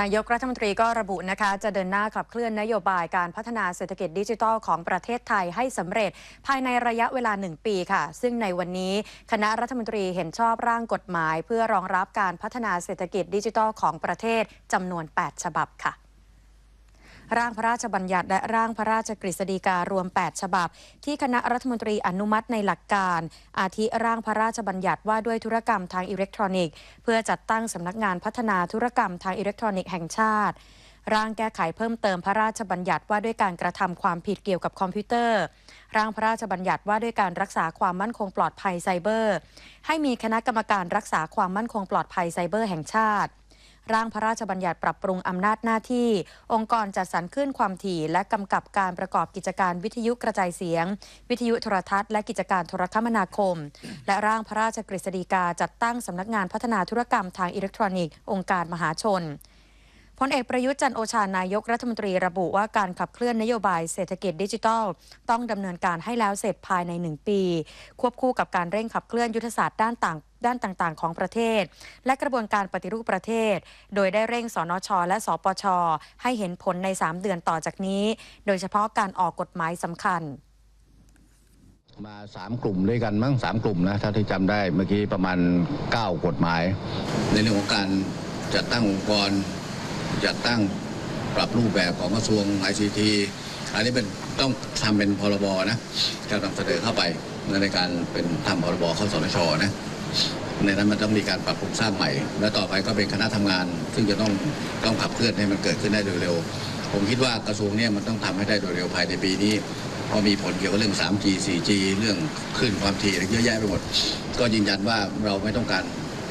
นายกรัฐมนตรีก็ระบุนะคะจะเดินหน้าขับเคลื่อนนโยบายการพัฒนาเศรษฐกิจดิจิทัลของประเทศไทยให้สำเร็จ ภายในระยะเวลาหนึ่งปีค่ะ ซึ่งในวันนี้คณะรัฐมนตรีเห็นชอบร่างกฎหมาย เพื่อรองรับการพัฒนาเศรษฐกิจดิจิทัลของประเทศจำนวน 8 ฉบับค่ะ ร่างพระราชบัญญัติ และร่างพระราชกฤษฎีการวม 8 ฉบับ ที่คณะรัฐมนตรีอนุมัติในหลักการ อาทิร่างพระราชบัญญัติว่าด้วยธุรกรรมทางอิเล็กทรอนิกส์ เพื่อจัดตั้งสำนักงานพัฒนาธุรกรรมทางอิเล็กทรอนิกส์แห่งชาติร่างแก้ไขเพิ่มเติมพระราชบัญญัติว่าด้วยการกระทำความผิดเกี่ยวกับคอมพิวเตอร์ ร่างพระราชบัญญัติว่าด้วยการรักษาความมั่นคงปลอดภัยไซเบอร์ ให้มีคณะกรรมการรักษาความมั่นคงปลอดภัยไซเบอร์แห่งชาติ ร่างพระราชบัญญัติปรับปรุงอำนาจหน้าที่ องค์กรจัดสรรขึ้นความถี่ และกำกับการประกอบกิจการวิทยุกระจายเสียง วิทยุโทรทัศน์และกิจการโทรคมนาคม และร่างพระราชกฤษฎีกาจัดตั้งสำนักงานพัฒนาธุรกรรมทางอิเล็กทรอนิกส์ องค์การมหาชน พลเอกประยุทธ์จันโอชานายกรัฐมนตรีระบุว่าการขับเคลื่อนนโยบายเศรษฐกิจดิจิทัล ต้องดำเนินการให้แล้วเสร็จภายใน 1 ปี ควบคู่กับการเร่งขับเคลื่อนยุทธศาสตร์ด้านต่างด้านต่างๆ ของประเทศ และกระบวนการปฏิรูปประเทศ โดยได้เร่งสนช และสปช ให้เห็นผลใน 3 เดือนต่อจากนี้ โดยเฉพาะการออกกฎหมายสำคัญมาสามกลุ่มด้วยกันมั้งสามกลุ่มนะถ้าที่จำได้เมื่อกี้ประมาณ 9 กฎหมาย ในเรื่องของการจัดตั้งองค์กร จัดตั้งปรับรูปแบบของกระทรวง ICT อันนี้เป็นต้องทำเป็นพรบนะจะนำเสนอเข้าไปในการเป็นทำพรบเข้าสนชนะในนั้นมันต้องมีการปรับปรุงสร้างใหม่ และต่อไปก็เป็นคณะทำงาน ซึ่งจะต้องต้องขับเคลื่อนให้มันเกิดขึ้นได้โดยเร็ว ผมคิดว่ากระทรวงเนี้มันต้องทำให้ได้โดยเร็วภายในปีนี้เพราะมีผลเกี่ยวกับเรื่อง 3G 4G เรื่องคลื่นความถี่อะไรเยอะแยะไปหมด ก็ยืนยันว่าเราไม่ต้องการ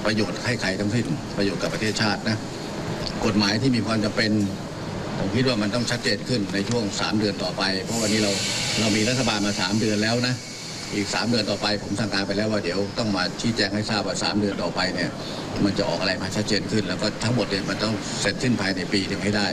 ประโยชน์ให้ใครทั้งสิ้นประโยชน์กับประเทศชาตินะ กฎหมายที่มีความจำเป็นผมคิดว่ามันต้องชัดเจนขึ้นในช่วง 3 เดือนต่อไป เพราะวันนี้เราเรามีรัฐบาลมา 3 เดือนแล้วนะอีก 3 เดือนต่อไป ผมสั่งการไปแล้วว่าเดี๋ยวต้องมาชี้แจงให้ทราบว่า 3 เดือนต่อไปเนี่ยมันจะออกอะไรมาชัดเจนขึ้น แล้วก็ทั้งหมดเนี่ยมันต้องเสร็จสิ้นภายในปีถึงให้ได้